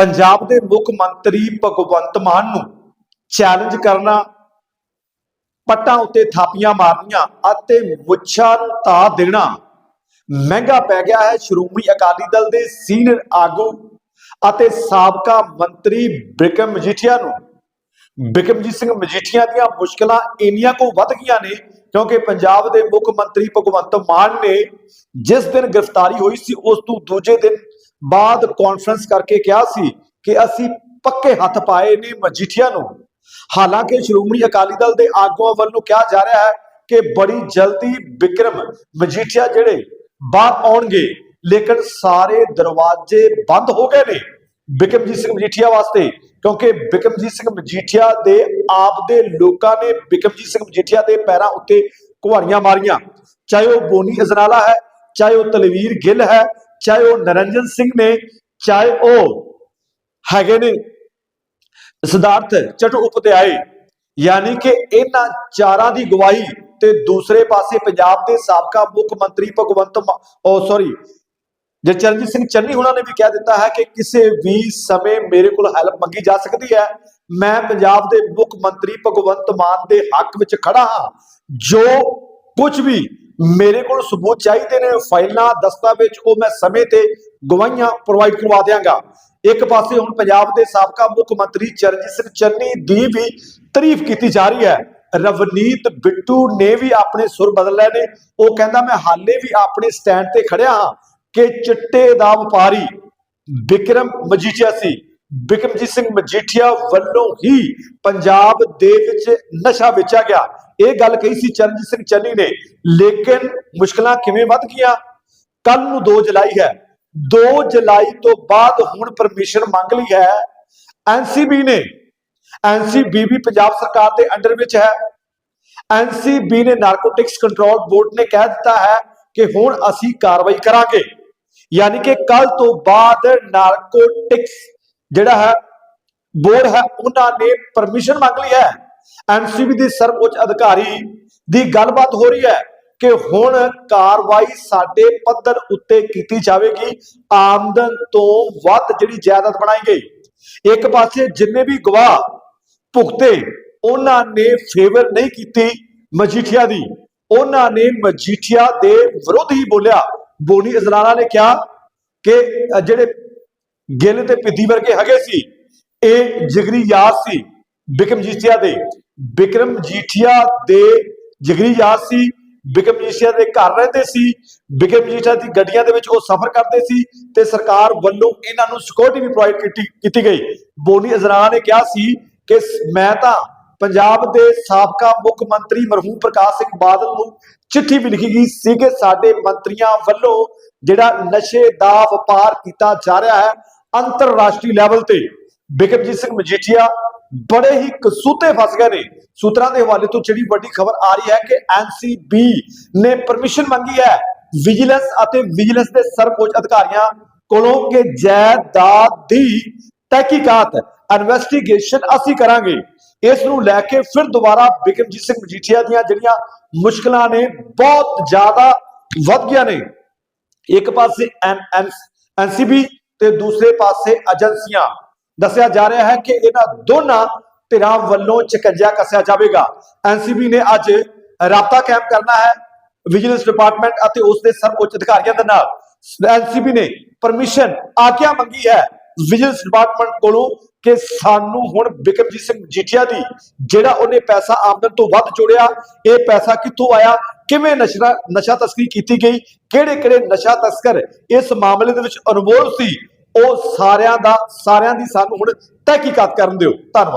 ਪੰਜਾਬ ਦੇ ਮੁੱਖ ਮੰਤਰੀ ਭਗਵੰਤ ਮਾਨ ਨੂੰ ਚੈਲੰਜ ਕਰਨਾ, ਪੱਟਾਂ ਉੱਤੇ ਥਾਪੀਆਂ ਮਾਰਨੀਆਂ ਅਤੇ ਮੁੱਛਾਂ ਨੂੰ ਤਾ ਦੇਣਾ। ਮਹਿੰਗਾ ਪੈ ਗਿਆ ਹੈ। ਸ਼੍ਰੋਮਣੀ ਅਕਾਲੀ ਦਲ ਦੇ ਸੀਨੀਅਰ ਆਗੂ ਅਤੇ ਸਾਬਕਾ ਮੰਤਰੀ ਬਿਕਰਮ ਮਜੀਠੀਆ ਨੂੰ। ਬਿਕਰਮਜੀਤ ਸਿੰਘ ਮਜੀਠੀਆ ਦੀਆਂ ਮੁਸ਼ਕਲਾਂ ਇੰਨੀਆਂ ਕੋ ਵੱਧ ਗਈਆਂ ਨੇ ਕਿਉਂਕਿ ਪੰਜਾਬ ਦੇ ਮੁੱਖ ਮੰਤਰੀ ਭਗਵੰਤ ਮਾਨ ਨੇ ਜਿਸ ਦਿਨ ਗ੍ਰਿਫਤਾਰੀ ਹੋਈ ਸੀ, ਉਸ ਤੋਂ ਦੂਜੇ ਦਿਨ ਬਾਅਦ ਕਾਨਫਰੰਸ ਕਰਕੇ ਕਿਹਾ ਸੀ ਕਿ ਅਸੀਂ ਪੱਕੇ ਹੱਥ ਪਾਏ ਨੇ ਮਜੀਠੀਆ ਨੂੰ। ਹਾਲਾਂਕਿ ਸ਼੍ਰੋਮਣੀ ਅਕਾਲੀ ਦਲ ਦੇ ਆਗੂਆਂ ਵੱਲੋਂ ਕਿਹਾ ਜਾ ਰਿਹਾ ਹੈ ਕਿ ਬੜੀ ਜਲਦੀ ਵਿਕਰਮ, ਮਜੀਠੀਆ ਜਿਹੜੇ ਬਾਹਰ ਆਉਣਗੇ, ਲੇਕਿਨ ਸਾਰੇ ਦਰਵਾਜ਼ੇ ਬੰਦ ਹੋ ਗਏ ਨੇ ਬਿਕਰਮਜੀਤ ਸਿੰਘ ਮਜੀਠੀਆ ਵਾਸਤੇ, ਕਿਉਂਕਿ ਬਿਕਰਮਜੀਤ ਸਿੰਘ ਮਜੀਠੀਆ ਦੇ ਆਪ ਦੇ ਲੋਕਾਂ ਨੇ ਬਿਕਰਮਜੀਤ ਸਿੰਘ ਮਜੀਠੀਆ ਦੇ ਪੈਰਾਂ ਉੱਤੇ ਕੁਹਾੜੀਆਂ ਮਾਰੀਆਂ। ਚਾਹੇ ਉਹ ਬੋਨੀ ਅਜਨਾਲਾ ਹੈ, ਚਾਹੇ ਉਹ ਤਲਵੀਰ ਗਿੱਲ ਹੈ ਚਾਹੇ ਉਹ ਨਰਿੰਜਨ ਸਿੰਘ ਨੇ, ਚਾਹੇ ਉਹ ਹੈਗੇ ਨੇ ਸਿਧਾਰਥ ਚਟੂ ਉਪਧਿਆਏ, ਯਾਨੀ ਕਿ ਇਹਨਾਂ ਚਾਰਾਂ ਦੀ ਗਵਾਹੀ ਤੇ ਦੂਸਰੇ ਪਾਸੇ ਪੰਜਾਬ ਦੇ ਸਾਬਕਾ ਮੁੱਖ ਮੰਤਰੀ ਭਗਵੰਤ ਉਹ ਸੌਰੀ ਜੇ ਚਰਨਜੀਤ ਸਿੰਘ ਚੰਨੀ ਹੁਣਾਂ ਨੇ ਵੀ ਕਹਿ ਦਿੱਤਾ ਹੈ ਕਿ ਕਿਸੇ ਵੀ ਸਮੇਂ ਮੇਰੇ ਕੋਲ ਹੈਲਪ ਮੰਗੀ ਜਾ ਸਕਦੀ ਹੈ, ਮੈਂ ਪੰਜਾਬ ਦੇ ਮੁੱਖ ਮੰਤਰੀ ਭਗਵੰਤ ਮਾਨ ਦੇ ਹੱਕ ਵਿੱਚ ਖੜਾ ਹਾਂ। ਜੋ ਕੁਝ ਵੀ ਮੇਰੇ ਕੋਲ ਸਬੂਤ ਚਾਹੀਦੇ ਨੇ, ਫਾਈਲਾਂ, ਦਸਤਾਵੇਜ਼, ਉਹ ਮੈਂ ਸਮੇਂ ਤੇ ਗਵਾਹੀਆਂ ਪ੍ਰੋਵਾਈਡ ਕਰਵਾ ਦਿਆਂਗਾ। ਇੱਕ ਪਾਸੇ ਹੁਣ ਪੰਜਾਬ ਦੇ ਸਾਬਕਾ ਮੁੱਖ ਮੰਤਰੀ ਚਰਨਜੀਤ ਸਿੰਘ ਚੰਨੀ ਦੀ ਵੀ ਤਾਰੀਫ ਕੀਤੀ ਜਾ ਰਹੀ ਹੈ। ਰਵਨੀਤ ਬਿੱਟੂ ਨੇ ਵੀ ਆਪਣੇ ਸੁਰ ਬਦਲ ਲਏ ਨੇ। ਉਹ ਕਹਿੰਦਾ, ਮੈਂ ਹਾਲੇ ਵੀ ਆਪਣੇ ਸਟੈਂਡ ਤੇ ਖੜਿਆ ਹਾਂ ਕਿ ਚਿੱਟੇ ਦਾ ਵਪਾਰੀ ਵਿਕਰਮ ਮਜੀਠੀਆ ਸੀ। ਬਿਕਰਮਜੀਤ ਸਿੰਘ ਮਜੀਠੀਆ ਵੱਲੋਂ ਹੀ ਪੰਜਾਬ ਦੇ ਵਿੱਚ ਨਸ਼ਾ ਵੇਚਿਆ ਗਿਆ। ਇਹ ਗੱਲ ਕਹੀ ਸੀ ਚਰਨਜੀਤ ਸਿੰਘ ਚੰਨੀ ਨੇ, ਲੇਕਿਨ ਮੁਸ਼ਕਲਾਂ ਕਿਵੇਂ ਵੱਧ ਗਈਆਂ? ਕੱਲ ਨੂੰ 2 ਜੁਲਾਈ ਹੈ। 2 ਜੁਲਾਈ ਤੋਂ ਬਾਅਦ ਹੁਣ ਪਰਮਿਸ਼ਨ ਮੰਗ ਲਈ ਹੈ। ਐਨਸੀਬੀ ਨੇ ਐਨਸੀਬੀ ਵੀ ਪੰਜਾਬ ਸਰਕਾਰ ਦੇ ਅੰਡਰ ਵਿੱਚ ਹੈ। ਐਨਸੀਬੀ ਨੇ ਨਾਰਕੋਟਿਕਸ ਕੰਟਰੋਲ ਬੋਰਡ ਨੇ ਕਹਿ ਦਿੱਤਾ ਹੈ ਕਿ ਹੁਣ ਅਸੀਂ ਕਾਰਵਾਈ ਕਰਾਂਗੇ। ਯਾਨੀ ਕਿ ਕੱਲ ਤੋਂ ਬਾਅਦ ਨਾਰਕੋਟਿਕਸ ਜਿਹੜਾ ਹੈ ਬੋਰਡ ਹੈ, ਉਹਨਾਂ ਨੇ ਪਰਮਿਸ਼ਨ ਮੰਗ ਲਈ ਹੈ। ਐਨਸੀਬੀ ਦੇ ਸਰਵਉੱਚ ਅਧਿਕਾਰੀ ਦੀ ਗੱਲਬਾਤ ਹੋ ਰਹੀ ਹੈ ਕਿ ਹੁਣ ਕਾਰਵਾਈ ਸਾਡੇ ਪੱਧਰ ਉੱਤੇ ਕੀਤੀ ਜਾਵੇਗੀ। ਆਮਦਨ ਤੋਂ ਵੱਧ ਜਿਹੜੀ ਜਾਇਦਾਦ ਬਣਾਈ ਗਈ। ਇੱਕ ਪਾਸੇ ਜਿੰਨੇ ਵੀ ਗਵਾਹ ਭੁਗਤੇ, ਉਹਨਾਂ ਨੇ ਫੇਵਰ ਨਹੀਂ ਕੀਤੀ ਮਜੀਠੀਆ ਦੀ। ਉਹਨਾਂ ਨੇ ਮਜੀਠੀਆ ਦੇ ਵਿਰੁੱਧ ਹੀ ਬੋਲਿਆ। ਬੋਨੀ ਅਜ਼ਲਾਨਾ ਨੇ ਕਿਹਾ ਕਿ ਜਿਹੜੇ ਗਿੱਲ ਤੇ ਪਿੱਦੀ ਵਰਗੇ ਹੈਗੇ ਸੀ, ਇਹ ਜਿਗਰੀ ਯਾਰ ਸੀ। ਬਿਕਰਮ ਜੀਠੀਆ ਦੇ। ਬਿਕਰਮ ਜੀਠੀਆ ਦੇ ਜਗਰੀ ਯਾਦ ਸੀ ਬਿਕਰਮ ਜੀਠੀਆ ਦੇ ਘਰ ਰਹਿੰਦੇ ਸੀ ਬਿਕਰਮ ਜੀਠੀਆ ਦੀ ਗੱਡੀਆਂ ਦੇ ਵਿੱਚ ਉਹ ਸਫ਼ਰ ਕਰਦੇ ਸੀ ਤੇ ਸਰਕਾਰ ਵੱਲੋਂ ਇਹਨਾਂ ਨੂੰ ਸਿਕਿਉਰਿਟੀ ਵੀ ਪ੍ਰੋਵਾਈਡ ਕੀਤੀ ਗਈ। ਬੋਨੀ ਅਜਰਾ ਨੇ ਕਿਹਾ ਸੀ ਕਿ ਮੈਂ ਤਾਂ ਪੰਜਾਬ ਦੇ ਸਾਬਕਾ ਮੁੱਖ ਮੰਤਰੀ ਮਰਹੂਮ ਪ੍ਰਕਾਸ਼ ਸਿੰਘ ਬਾਦਲ ਨੂੰ ਚਿੱਠੀ ਵੀ ਲਿਖੀ ਗਈ ਸੀ ਕਿ ਸਾਡੇ ਮੰਤਰੀਆਂ ਵੱਲੋਂ ਜਿਹੜਾ ਨਸ਼ੇ ਦਾ ਵਪਾਰ ਕੀਤਾ ਜਾ ਰਿਹਾ ਹੈ ਅੰਤਰਰਾਸ਼ਟਰੀ ਲੈਵਲ ਤੇ। ਬਿਕਰਮਜੀਤ ਸਿੰਘ ਮਜੀਠੀਆ ਬੜੇ ਹੀ ਕਸੂਤੇ ਫਸ ਗਏ ਨੇ। ਸੂਤਰਾਂ ਦੇ ਹਵਾਲੇ ਤੋਂ ਜਿਹੜੀ ਵੱਡੀ ਖਬਰ ਆ ਰਹੀ ਹੈ ਕਿ ਐਨਸੀਬੀ ਨੇ ਪਰਮਿਸ਼ਨ ਮੰਗੀ ਹੈ ਵਿਜੀਲੈਂਸ ਅਤੇ ਵਿਜੀਲੈਂਸ ਦੇ ਸਰਵਉੱਚ ਅਧਿਕਾਰੀਆਂ ਕੋਲੋਂ ਕਿ ਜਾਇਦਾਦ ਦੀ ਤਹਿਕੀਕਾਤ ਇਨਵੈਸਟੀਗੇਸ਼ਨ ਅਸੀਂ ਕਰਾਂਗੇ। ਇਸ ਨੂੰ ਲੈ ਕੇ ਫਿਰ ਦੁਬਾਰਾ ਬਿਕਰਮਜੀਤ ਸਿੰਘ ਮਜੀਠੀਆ ਦੀਆਂ ਜਿਹੜੀਆਂ ਮੁਸ਼ਕਲਾਂ ਨੇ, ਬਹੁਤ ਜ਼ਿਆਦਾ ਵੱਧ ਗਈਆਂ ਨੇ। ਇੱਕ ਪਾਸੇ ਐਨਸੀਬੀ ਤੇ ਦੂਸਰੇ ਪਾਸੇ ਏਜੰਸੀਆਂ। ਦੱਸਿਆ ਜਾ ਰਿਹਾ ਹੈ ਕਿ ਇਹਨਾਂ ਦੋਨਾਂ ਧਿਰਾਂ ਵੱਲੋਂ ਚਕੰਜਾ ਕੱਸਿਆ ਜਾਵੇਗਾ। ਐਨਸੀਬੀ ਨੇ ਅੱਜ ਰਾਬਤਾ ਕਾਇਮ ਕਰਨਾ ਹੈ ਵਿਜੀਲੈਂਸ ਡਿਪਾਰਟਮੈਂਟ ਅਤੇ ਉਸ ਦੇ ਸਰਵਉੱਚ ਅਧਿਕਾਰੀਆਂ ਦੇ ਨਾਲ। ਐਨਸੀਬੀ ਨੇ ਪਰਮਿਸ਼ਨ ਆਗਿਆ ਮੰਗੀ ਹੈ ਵਿਜੀਲੈਂਸ ਡਿਪਾਰਟਮੈਂਟ ਕੋਲੋਂ ਕਿ ਸਾਨੂੰ ਹੁਣ ਬਿਕਰਮਜੀਤ ਸਿੰਘ ਜੀਠੀਆ ਦੀ ਜਿਹੜਾ ਉਹਨੇ ਪੈਸਾ ਆਮਦਨ ਤੋਂ ਵੱਧ ਜੋੜਿਆ, ਇਹ ਪੈਸਾ ਕਿੱਥੋਂ ਆਇਆ, ਕਿਵੇਂ ਨਸ਼ਾ ਨਸ਼ਾ ਤਸਕਰੀ ਕੀਤੀ ਗਈ ਕਿਹੜੇ ਕਿਹੜੇ ਨਸ਼ਾ ਤਸਕਰ ਇਸ ਮਾਮਲੇ ਦੇ ਵਿੱਚ ਅਨਮੋਲ ਸੀ ਉਹ ਸਾਰਿਆਂ ਦਾ ਸਾਰਿਆਂ ਦੀ ਸਾਨੂੰ ਹੁਣ ਤਹਿਕੀਕਾਤ ਕਰਨ ਦਿਓ। ਧੰਨਵਾਦ।